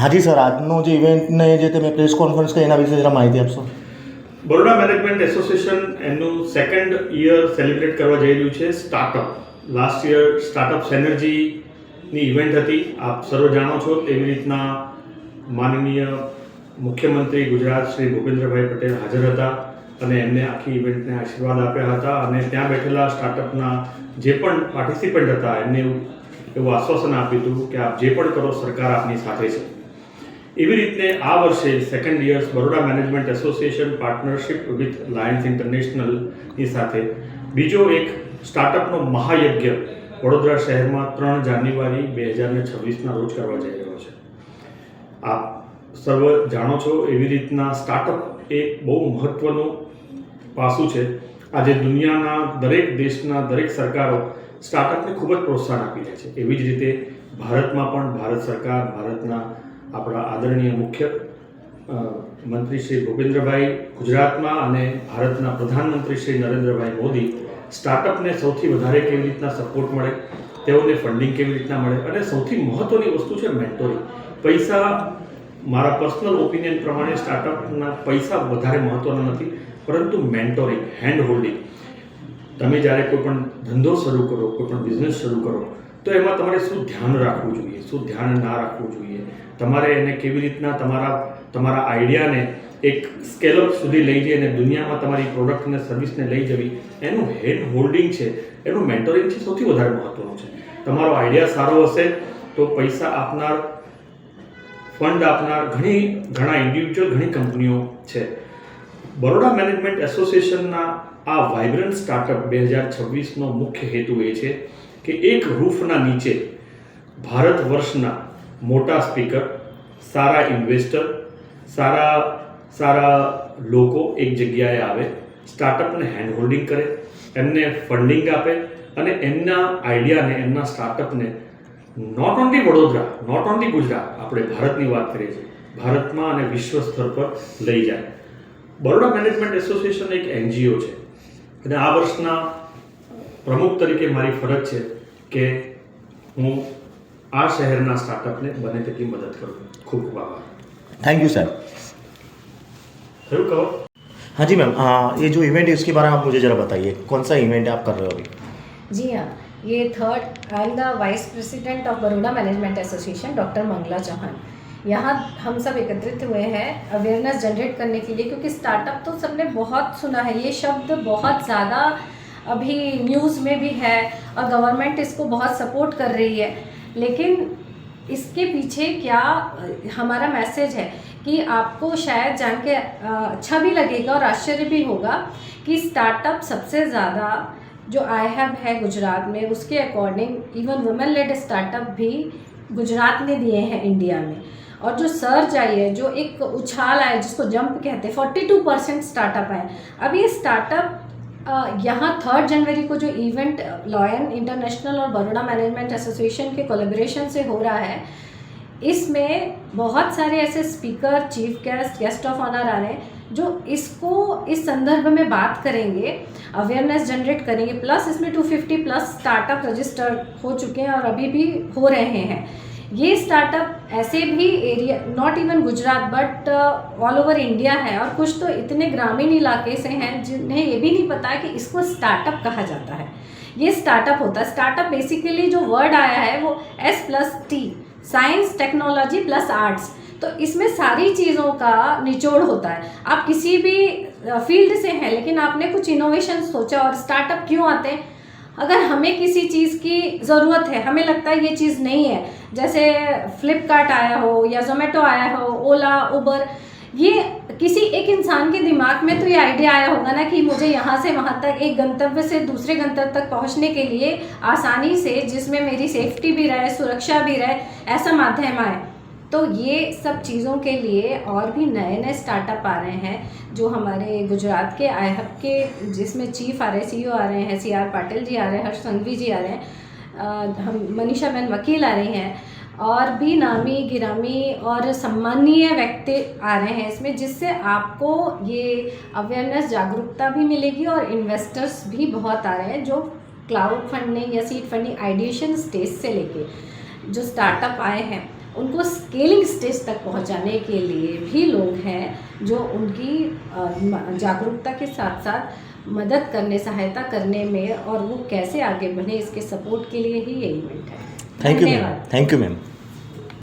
હાજી સર, આજનો જે ઇવેન્ટને જે તમે પ્રેસ કોન્ફરન્સ કરી એના વિશે જરા માહિતી આપશો? બરોડા મેનેજમેન્ટ એસોસિએશન એનું સેકન્ડ યર સેલિબ્રેટ કરવા જઈ રહ્યું છે સ્ટાર્ટઅપ લાસ્ટ યર સ્ટાર્ટઅપ સેનર્જીની ઇવેન્ટ હતી. આપ સર્વ જાણો છો તેવી રીતના માનનીય મુખ્યમંત્રી ગુજરાત શ્રી ભૂપેન્દ્રભાઈ પટેલ હાજર હતા અને એમને આખી ઇવેન્ટને આશીર્વાદ આપ્યા હતા અને ત્યાં બેઠેલા સ્ટાર્ટઅપના જે પણ પાર્ટિસિપન્ટ હતા, એમને એવું આશ્વાસન આપ્યું હતું કે આપ જે પણ કરો, સરકાર આપની સાથે છે. એવી રીતે આ વર્ષે second years Baroda management association partnership with Lions ઇન્ટરનેશનલની સાથે બીજો એક સ્ટાર્ટઅપનો મહાયજ્ઞ વડોદરા શહેરમાં ત્રણ જાન્યુઆરી બે હજાર ને છવ્વીસના રોજ કરવા જઈ રહ્યો છે. આપ સર્વ જાણો છો એવી રીતના સ્ટાર્ટઅપ એ બહુ મહત્ત્વનું પાસું છે. આજે દુનિયાના દરેક દેશના દરેક સરકારો સ્ટાર્ટઅપને ખૂબ જ પ્રોત્સાહન આપી રહ્યા છે. એવી જ રીતે ભારતમાં પણ ભારત સરકાર, ભારતના આપણા આદરણીય મુખ્ય મંત્રી શ્રી ભૂપેન્દ્રભાઈ ગુજરાતમાં અને ભારતના પ્રધાનમંત્રી શ્રી નરેન્દ્રભાઈ મોદી સ્ટાર્ટઅપને સૌથી વધારે કેવી રીતના સપોર્ટ મળે, તેઓને ફંડિંગ કેવી રીતના મળે અને સૌથી મહત્ત્વની વસ્તુ છે મેન્ટોરિંગ પૈસા મારા પર્સનલ ઓપિનિયન પ્રમાણે સ્ટાર્ટઅપના પૈસા વધારે મહત્ત્વના નથી, પરંતુ મેન્ટોરિંગ હેન્ડ હોલ્ડિંગ તમે જ્યારે કોઈ પણ ધંધો શરૂ કરો, કોઈ પણ બિઝનેસ શરૂ કરો તો એમાં તમારે શું ધ્યાન રાખવું જોઈએ? શું ધ્યાન ના રાખવું જોઈએ? તમારે એને કેવી રીતના તમારા તમારા આઈડિયાને એક સ્કેલઅપ સુધી લઈ જઈ અને દુનિયામાં તમારી પ્રોડક્ટ અને સર્વિસને લઈ જવી, એનું હેન્ડ હોલ્ડિંગ છે, એનું મેન્ટોરિંગ છે સૌથી વધારે મહત્ત્વનું છે. તમારો આઈડિયા સારો હશે તો પૈસા આપનાર ફંડ આપનાર ઘણી, ઘણા ઇન્ડિવિજ્યુઅલ ઘણી કંપનીઓ છે. બરોડા મેનેજમેન્ટ એસોસિએશનના આ વાઇબ્રન્ટ સ્ટાર્ટઅપ બે હજાર છવ્વીસનો મુખ્ય હેતુ એ છે કે એક રૂફના નીચે ભારત વર્ષના મોટા સ્પીકર, સારા ઇન્વેસ્ટર, સારા સારા લોકો એક જગ્યાએ આવે, સ્ટાર્ટઅપને હેન્ડ હોલ્ડિંગ કરે, એમને ફંડિંગ આપે અને એમના આઈડિયાને એમના સ્ટાર્ટઅપને not only Vadodara not only Gujarat, આપણે ભારતની વાત કરીએ છીએ, ભારતમાં અને વિશ્વ સ્તર પર લઈ જાય. બરોડા મેનેજમેન્ટ એસોસિએશન એક એનજીઓ છે. અને આ વર્ષના પ્રમુખ તરીકે મારી ફરજ છે કે હું આ શહેરના સ્ટાર્ટઅપને બને તેટલી મદદ કરું ખૂબ ખૂબ આભાર थैंक यू सर થયું કહો हाँ जी मैम हाँ ये जो इवेंट है उसके बारे में आप मुझे ज़रा बताइए कौन सा इवेंट आप कर रहे हो अभी जी हाँ ये third I am the vice president of Baroda management association doctor Mangala Chauhan यहाँ हम सब एकत्रित हुए हैं अवेयरनेस जनरेट करने के लिए क्योंकि स्टार्टअप तो सबने बहुत सुना है ये शब्द बहुत ज़्यादा अभी न्यूज़ में भी है, और गवर्नमेंट इसको बहुत सपोर्ट कर रही है। लेकिन इसके पीछे क्या, हमारा मैसेज है कि आपको शायद जान के अच्छा भी लगेगा और आश्चर्य भी होगा कि स्टार्टअप सबसे ज़्यादा जो आई हैव है गुजरात में, उसके according even women led startup भी गुजरात ने दिए हैं इंडिया में। और जो सर्च आई है, जो एक उछाल आया, जिसको जंप कहते हैं फोर्टी टू परसेंट स्टार्टअप आए अब ये स्टार्टअप यहाँ थर्ड जनवरी को जो इवेंट लॉयन इंटरनेशनल और बड़ोड़ा मैनेजमेंट एसोसिएशन के कोलेब्रेशन से हो रहा है, इसमें बहुत सारे ऐसे speaker chief guest guest of honour आ रहे हैं, जो इसको, इस संदर्भ में बात करेंगे अवेयरनेस जनरेट करेंगे प्लस इसमें 250 प्लस स्टार्टअप रजिस्टर हो चुके हैं और अभी भी हो रहे हैं। ये स्टार्टअप ऐसे भी area not even Gujarat but all over India है और कुछ तो इतने ग्रामीण इलाके से हैं जिन्हें ये भी नहीं पता है कि इसको स्टार्टअप कहा जाता है। ये स्टार्टअप होता है। स्टार्टअप बेसिकली जो वर्ड आया है वो S plus T science technology plus arts तो इसमें सारी चीज़ों का निचोड़ होता है। आप किसी भी फ़ील्ड से हैं, लेकिन आपने कुछ इनोवेशन सोचा और स्टार्टअप क्यों आते हैं? अगर हमें किसी चीज़ की ज़रूरत है, हमें लगता है ये चीज़ नहीं है, जैसे फ्लिपकार्ट आया हो या जोमेटो आया हो ओला उबर ये किसी एक इंसान के दिमाग में तो ये आइडिया आया होगा ना कि मुझे यहाँ से वहाँ तक, एक गंतव्य से दूसरे गंतव्य तक पहुँचने के लिए आसानी से, जिसमें मेरी सेफ्टी भी रहे, सुरक्षा भी रहे, ऐसा माध्यम आए। तो ये सब चीज़ों के लिए और भी नए नए स्टार्टअप आ रहे हैं, जो हमारे गुजरात के आई हब के, जिसमें चीफ आ रहे सी आ रहे हैं सी आर पाटिल जी आ रहे हैं, हर्ष संघवी जी आ रहे हैं हम मनीषा बहन वकील आ रही हैं, और भी नामी, गिरामी और सम्मानीय व्यक्ति आ रहे हैं इसमें, जिससे आपको ये अवेयरनेस जागरूकता भी मिलेगी और इन्वेस्टर्स भी बहुत आ रहे हैं, जो क्लाउड फंडिंग या सीड फंडिंग आइडिएशन स्टेज से लेके जो स्टार्टअप आए हैं। उनको स्केलिंग स्टेज तक पहुँचाने के लिए भी लोग हैं जो उनकी जागरूकता के साथ साथ मदद करने सहायता करने में और वो कैसे आगे बढ़े इसके सपोर्ट के लिए ही ये इवेंट है। Thank you ma'am thank you ma'am